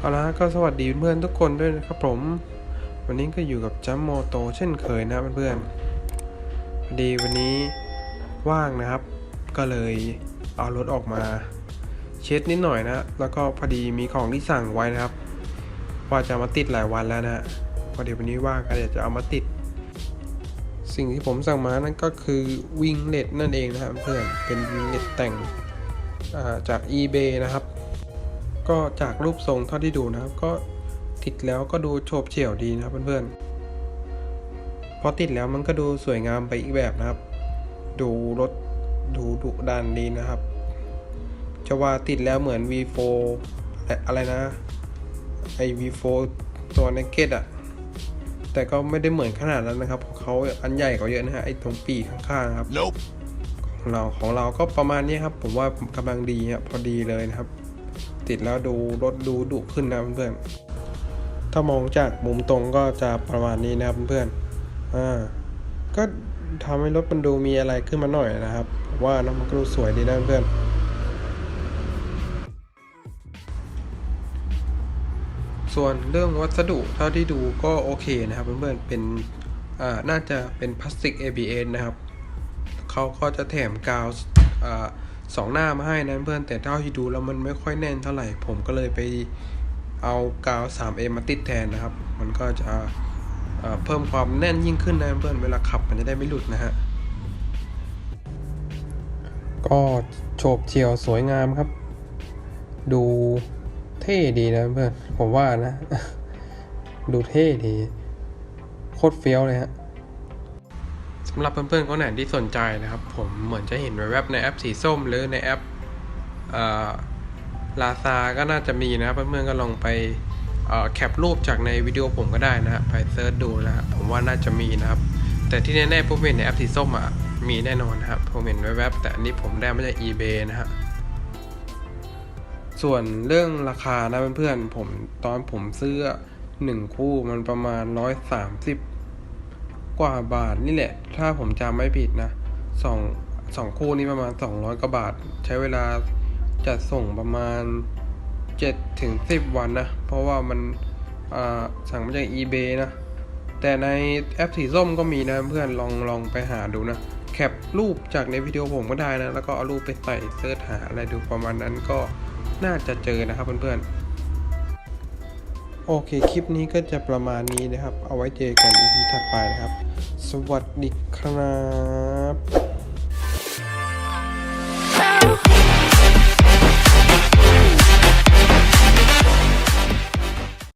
เอาละก็สวัสดีเพื่อนทุกคนด้วยนะครับผม วันนี้ก็อยู่กับจัมโมโตเช่นเคยนะเพื่อนๆพอดีวันนี้ว่างนะครับ ก็เลยเอารถออกมา เช็ดนิดหน่อยนะ แล้วก็พอดีมีของที่สั่งไว้นะครับ ว่าจะมาติดหลายวันแล้วนะพอดีวันนี้ว่างก็เดี๋ยวจะเอามาติด สิ่งที่ผมสั่งมานั่นก็คือวิงเล็ตนั่นเองนะครับเพื่อนเป็นวิงเล็ตแต่งจาก eBay นะครับ ก็จากรูปทรงเท่าที่ดูนะครับ ก็ติดแล้วก็ดูโฉบเฉี่ยวดีนะครับเพื่อนๆพอติดแล้วมันก็ดูสวยงามไปอีกแบบนะครับ ดูรถดูดุดันดีนะครับ จะว่าติดแล้วเหมือน V4 และอะไรนะไอ V4 ตัว Naked อะแต่ก็ไม่ได้เหมือนขนาดนั้นนะครับของเขาอันใหญ่กว่าเยอะนะฮะไอตรงปีกข้างๆครับ Nope. ของเราของเราก็ประมาณนี้ครับ ผมว่ากำลังดีครับพอดีเลยนะครับ ติดแล้วดูรถดูดุขึ้นนะเพื่อนๆถ้ามองจากมุมตรงก็จะประมาณนี้นะครับเพื่อนๆอ่าก็ทำให้รถมันดูมีอะไรขึ้นมาหน่อยนะครับ ว่านะมันก็ดูสวยดีนะเพื่อนส่วนเรื่องวัสดุเท่าที่ดูก็โอเคนะครับเพื่อนๆเป็นอ่าน่าจะเป็นพลาสติก ABS นะครับเขาก็จะแถมกาวอ่า สองหน้ามาให้นะเพื่อนแต่เท่าที่ดูแล้วมันไม่ค่อยแน่นเท่าไหร่ ผมก็เลยไปเอากาว 3M มาติดแทนนะครับ มันก็จะเพิ่มความแน่นยิ่งขึ้นนะเพื่อนเวลาขับมันจะได้ไม่หลุดนะฮะก็โฉบเฉี่ยวสวยงามครับ ดูเท่ดีนะเพื่อนผมว่านะ ดูเท่ดี โคตรเฟี้ยวเลยฮะำหรับเพื่อนๆคนไหนที่สนใจนะครับ ผมเหมือนจะเห็นแวบๆในแอปสีส้ม หรือในแอปลาซาก็น่าจะมีนะครับเพื่อนๆก็ลองไปแคปรูปจากในวิดีโอผมก็ได้นะฮะไปเซิร์ชดูนะฮะผมว่าน่าจะมีนะครับ แต่ที่แน่ๆผมเห็นในแอปสีส้มอะมีแน่นอนนะครับผมเห็นแวบๆแต่อันนี้ผมได้มาจาก eBay นะฮะส่วนเรื่องราคานะเพื่อนๆผมตอนผมซื้อหนึ่งคู่มันประมาณร้อยสามสิบ กว่าบาทนี่แหละ ถ้าผมจำไม่ผิดนะสองสองคู่นี้ประมาณ 200กว่าบาท ใช้เวลาจัดส่งประมาณ7ถึง10 วันนะ เพราะว่ามันสั่งมาจาก eBay นะ แต่ในแอปสีส้มก็มีนะเพื่อนลองลองไปหาดูนะ แคปรูปจากในวิดีโอผมก็ได้นะ แล้วก็เอารูปไปใส่เสิร์ชหาอะไรดูประมาณนั้นก็น่าจะเจอนะครับเพื่อนๆ โอเค คลิปนี้ก็จะประมาณนี้นะครับ เอาไว้เจอกัน EP ถัดไปนะครับ สวัสดีครับ